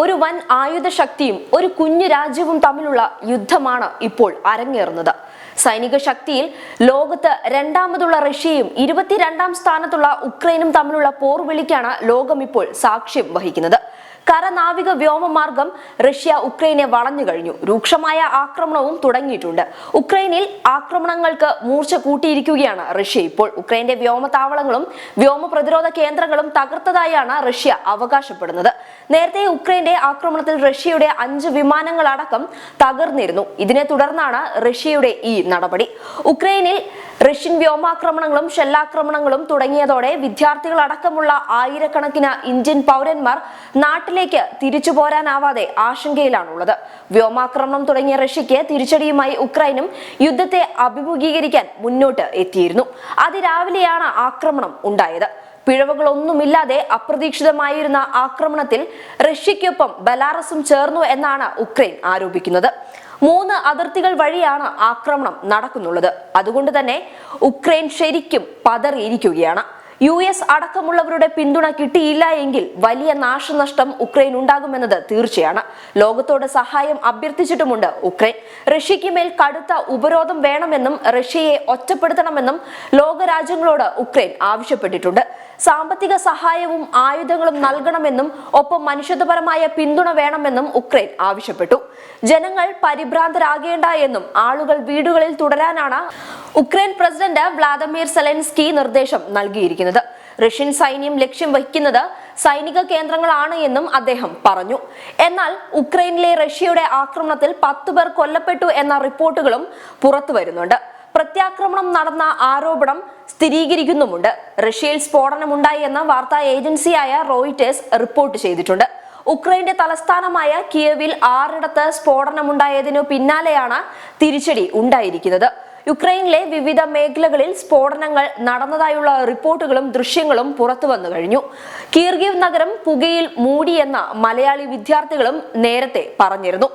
ഒരു വൻ ആയുധ ശക്തിയും ഒരു കുഞ്ഞു രാജ്യവും തമ്മിലുള്ള യുദ്ധമാണ് ഇപ്പോൾ അരങ്ങേറുന്നത്. സൈനിക ശക്തിയിൽ ലോകത്ത് രണ്ടാമതുള്ള റഷ്യയും ഇരുപത്തിരണ്ടാം സ്ഥാനത്തുള്ള ഉക്രൈനും തമ്മിലുള്ള പോർവിളിക്കാണ് ലോകം ഇപ്പോൾ സാക്ഷ്യം വഹിക്കുന്നത്. കരനാവിക വ്യോമമാർഗം റഷ്യ ഉക്രൈനെ വളഞ്ഞു കഴിഞ്ഞു. രൂക്ഷമായ ആക്രമണവും തുടങ്ങിയിട്ടുണ്ട്. ഉക്രൈനിൽ ആക്രമണങ്ങൾക്ക് മൂർച്ച കൂട്ടിയിരിക്കുകയാണ് റഷ്യ. ഇപ്പോൾ ഉക്രൈന്റെ വ്യോമതാവളങ്ങളും വ്യോമ പ്രതിരോധ കേന്ദ്രങ്ങളും തകർത്തതായാണ് റഷ്യ അവകാശപ്പെടുന്നത്. നേരത്തെ ഉക്രൈന്റെ ആക്രമണത്തിൽ റഷ്യയുടെ അഞ്ച് വിമാനങ്ങളടക്കം തകർന്നിരുന്നു. ഇതിനെ തുടർന്നാണ് റഷ്യയുടെ ഈ നടപടി. ഉക്രൈനിൽ റഷ്യൻ വ്യോമാക്രമണങ്ങളും ഷെല്ലാക്രമണങ്ങളും തുടങ്ങിയതോടെ വിദ്യാർത്ഥികളടക്കമുള്ള ആയിരക്കണക്കിന് ഇന്ത്യൻ പൗരന്മാർ നാട്ടിലേക്ക് തിരിച്ചു പോരാനാവാതെ ആശങ്കയിലാണുള്ളത്. വ്യോമാക്രമണം തുടങ്ങിയ റഷ്യക്ക് തിരിച്ചടിയുമായി ഉക്രൈനും യുദ്ധത്തെ അഭിമുഖീകരിക്കാൻ മുന്നോട്ട് എത്തിയിരുന്നു. അതിരാവിലെയാണ് ആക്രമണം ഉണ്ടായത്. പിഴവുകളൊന്നുമില്ലാതെ അപ്രതീക്ഷിതമായിരുന്ന ആക്രമണത്തിൽ റഷ്യയ്ക്കൊപ്പം ബലാറസും ചേർന്നു എന്നാണ് ഉക്രൈൻ ആരോപിക്കുന്നത്. മൂന്ന് അതിർത്തികൾ വഴിയാണ് ആക്രമണം നടക്കുന്നുള്ളത്. അതുകൊണ്ട് തന്നെ ഉക്രൈൻ ശരിക്കും പതറിയിരിക്കുകയാണ്. യു എസ് അടക്കമുള്ളവരുടെ പിന്തുണ കിട്ടിയില്ല എങ്കിൽ വലിയ നാശനഷ്ടം ഉക്രൈൻ ഉണ്ടാകുമെന്നത് തീർച്ചയാണ്. ലോകത്തോട് സഹായം അഭ്യർത്ഥിച്ചിട്ടുമുണ്ട് ഉക്രൈൻ. റഷ്യയ്ക്ക് മേൽ കടുത്ത ഉപരോധം വേണമെന്നും റഷ്യയെ ഒറ്റപ്പെടുത്തണമെന്നും ലോകരാജ്യങ്ങളോട് ഉക്രൈൻ ആവശ്യപ്പെട്ടിട്ടുണ്ട്. സാമ്പത്തിക സഹായവും ആയുധങ്ങളും നൽകണമെന്നും ഒപ്പം മനുഷ്യത്വപരമായ പിന്തുണ വേണമെന്നും ഉക്രൈൻ ആവശ്യപ്പെട്ടു. ജനങ്ങൾ പരിഭ്രാന്തരാകേണ്ട എന്നും ആളുകൾ വീടുകളിൽ തുടരാനാണ് ഉക്രൈൻ പ്രസിഡന്റ് വ്ളാദിമിർ സെലൻസ്കി നിർദ്ദേശം നൽകിയിരിക്കുന്നത്. റഷ്യൻ സൈന്യം ലക്ഷ്യം വഹിക്കുന്നത് സൈനിക കേന്ദ്രങ്ങളാണ് എന്നും അദ്ദേഹം പറഞ്ഞു. എന്നാൽ ഉക്രൈനിലെ റഷ്യയുടെ ആക്രമണത്തിൽ പത്തു പേർ കൊല്ലപ്പെട്ടു എന്ന റിപ്പോർട്ടുകളും പുറത്തു വരുന്നുണ്ട് പ്രത്യാക്രമണം നടന്ന ആരോപണം സ്ഥിരീകരിക്കുന്നുമുണ്ട്. റഷ്യയിൽ സ്ഫോടനമുണ്ടായി എന്ന വാർത്താ ഏജൻസിയായ റോയിറ്റേഴ്സ് റിപ്പോർട്ട് ചെയ്തിട്ടുണ്ട്. ഉക്രൈന്റെ തലസ്ഥാനമായ കിയവിൽ ആറിടത്ത് സ്ഫോടനമുണ്ടായതിനു പിന്നാലെയാണ് തിരിച്ചടി ഉണ്ടായിരിക്കുന്നത്. യുക്രൈനിലെ വിവിധ മേഖലകളിൽ സ്ഫോടനങ്ങൾ നടന്നതായുള്ള റിപ്പോർട്ടുകളും ദൃശ്യങ്ങളും പുറത്തു വന്നു കഴിഞ്ഞു. കീർഗീവ് നഗരം പുകയിൽ മൂടിയെന്ന മലയാളി വിദ്യാർത്ഥികളും നേരത്തെ പറഞ്ഞിരുന്നു.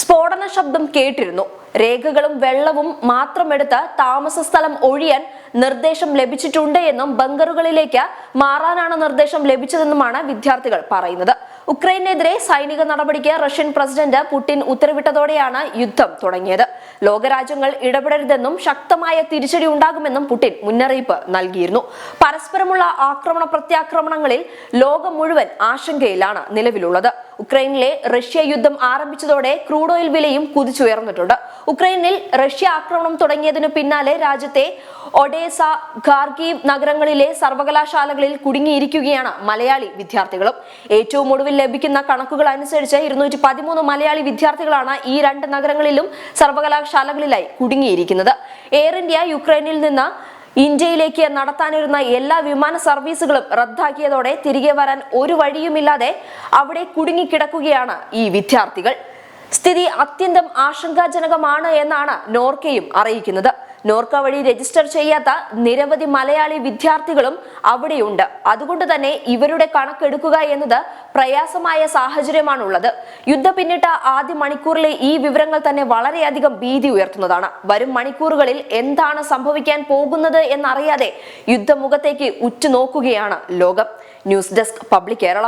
സ്ഫോടന ശബ്ദം കേട്ടിരുന്നു. രേഖകളും വെള്ളവും മാത്രമെടുത്ത് താമസ സ്ഥലം ഒഴിയാൻ നിർദ്ദേശം ലഭിച്ചിട്ടുണ്ട് എന്നും ബങ്കറുകളിലേക്ക് മാറാനാണ് നിർദ്ദേശം ലഭിച്ചതെന്നുമാണ് വിദ്യാർത്ഥികൾ പറയുന്നത്. ഉക്രൈനെതിരെ സൈനിക നടപടിക്ക് റഷ്യൻ പ്രസിഡന്റ് പുടിൻ ഉത്തരവിട്ടതോടെയാണ് യുദ്ധം തുടങ്ങിയത്. ലോകരാജ്യങ്ങൾ ഇടപെടരുതെന്നും ശക്തമായ തിരിച്ചടി ഉണ്ടാകുമെന്നും പുടിൻ മുന്നറിയിപ്പ് നൽകിയിരുന്നു. പരസ്പരമുള്ള ആക്രമണ പ്രത്യാക്രമണങ്ങളിൽ ലോകം മുഴുവൻ ആശങ്കയിലാണ് നിലവിലുള്ളത്. ഉക്രൈനിലെ റഷ്യ യുദ്ധം ആരംഭിച്ചതോടെ ക്രൂഡ് ഓയിൽ വിലയും കുതിച്ചുയർന്നിട്ടുണ്ട്. ഉക്രൈനിൽ റഷ്യ ആക്രമണം തുടങ്ങിയതിനു പിന്നാലെ രാജ്യത്തെ ഒഡേസ ഖാർഗീവ് നഗരങ്ങളിലെ സർവകലാശാലകളിൽ കുടുങ്ങിയിരിക്കുകയാണ് മലയാളി വിദ്യാർത്ഥികളും. ഏറ്റവും ഒടുവിൽ ലഭിക്കുന്ന കണക്കുകൾ അനുസരിച്ച് ഇരുന്നൂറ്റി പതിമൂന്ന് മലയാളി വിദ്യാർത്ഥികളാണ് ഈ രണ്ട് നഗരങ്ങളിലും സർവകലാശാലകളിലായി കുടുങ്ങിയിരിക്കുന്നത്. എയർ ഇന്ത്യ യുക്രൈനിൽ നിന്ന് ഇന്ത്യയിലേക്ക് നടത്താനിരുന്ന എല്ലാ വിമാന സർവീസുകളും റദ്ദാക്കിയതോടെ തിരികെ വരാൻ ഒരു വഴിയുമില്ലാതെ അവിടെ കുടുങ്ങിക്കിടക്കുകയാണ് ഈ വിദ്യാർത്ഥികൾ. സ്ഥിതി അത്യന്തം ആശങ്കാജനകമാണ് എന്നാണ് നോർക്കയും അറിയിക്കുന്നത്. നോർക്ക വഴി രജിസ്റ്റർ ചെയ്യാത്ത നിരവധി മലയാളി വിദ്യാർത്ഥികളും അവിടെയുണ്ട്. അതുകൊണ്ട് തന്നെ ഇവരുടെ കണക്കെടുക്കുക എന്നത് പ്രയാസമായ സാഹചര്യമാണുള്ളത്. യുദ്ധ പിന്നിട്ട ആദ്യ മണിക്കൂറിലെ ഈ വിവരങ്ങൾ തന്നെ വളരെയധികം ഭീതി ഉയർത്തുന്നതാണ്. വരും മണിക്കൂറുകളിൽ എന്താണ് സംഭവിക്കാൻ പോകുന്നത് എന്നറിയാതെ യുദ്ധമുഖത്തേക്ക് ഉറ്റുനോക്കുകയാണ് ലോകം. News desk public Kerala.